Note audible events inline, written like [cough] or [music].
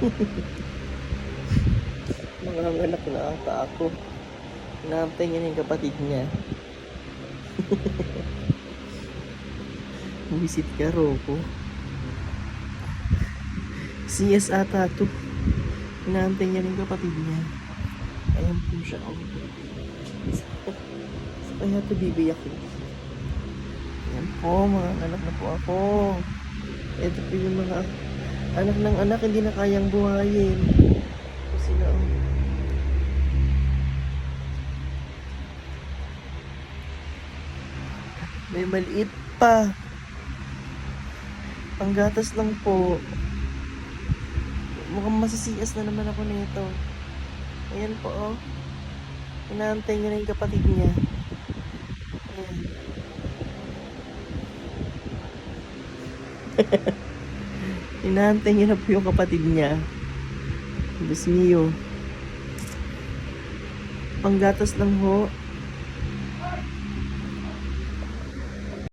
[laughs] Mga anak na ata ako. Inaantay niya yung kapatid niya. [laughs] Visit ka, Roko. CS ata to. Inaantay niya yung kapatid niya. Ayan po siya. Oh. Kaya ito bibiyakin. Ayan po, mga anak na po ako. Ito po yung mga anak ng anak hindi na kayang buhayin. Ito. May maliit pa. Panggatas lang po. Mukhang masisiyas na naman ako nito. Ayan po, oh. Inaantay niya na yung kapatid niya. Ayan. [laughs] Inaantay niya na po yung kapatid niya. Diyos mio. Panggatas lang ho.